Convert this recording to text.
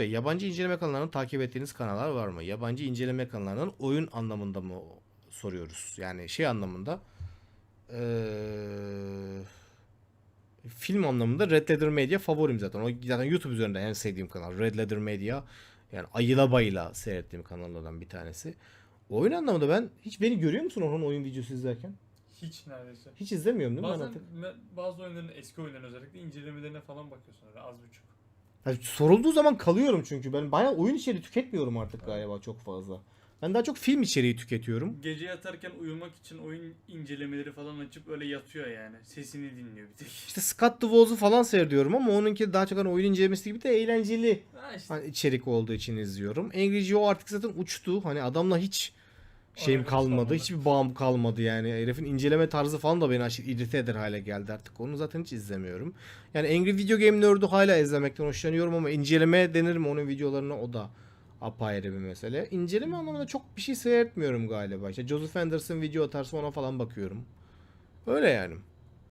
Bey, yabancı inceleme kanallarını takip ettiğiniz kanallar var mı? Yabancı inceleme kanallarının oyun anlamında mı soruyoruz? Yani şey anlamında eee, film anlamında Red Letter Media favorim zaten. O zaten YouTube üzerinde en sevdiğim kanal. Red Letter Media yani ayıla bayıla seyrettiğim kanallardan bir tanesi. Oyun anlamında ben hiç beni görüyor musun onun oyun videosu izlerken? Hiç neredeyse. Hiç izlemiyorum değil mi? ben Bazen artık? bazı oyunların eski oyunların özellikle incelemelerine falan bakıyorsun öyle az buçuk. Ya sorulduğu zaman kalıyorum çünkü ben bayağı oyun içeriği tüketmiyorum artık galiba çok fazla. Ben daha çok film içeriği tüketiyorum. Gece yatarken uyumak için oyun incelemeleri falan açıp öyle yatıyor yani. Sesini dinliyor bir tek. İşte Scott the Walls'u falan seyrediyorum ama onunki daha çok hani oyun incelemesi gibi de eğlenceli Ha işte. hani içerik olduğu için izliyorum. Angry Joe artık zaten uçtu. Hani adamla hiç şeyim kalmadı. Hiçbir bağım kalmadı yani. Herifin inceleme tarzı falan da beni aşırı irite eder hale geldi artık. Onu zaten hiç izlemiyorum. Yani Angry Video Game Nerd'ü hala izlemekten hoşlanıyorum ama inceleme denirim onun videolarına o da apayrı bir mesele. İnceleme anlamında çok bir şey seyretmiyorum galiba. İşte Joseph Anderson video atarsa ona falan bakıyorum. Öyle yani.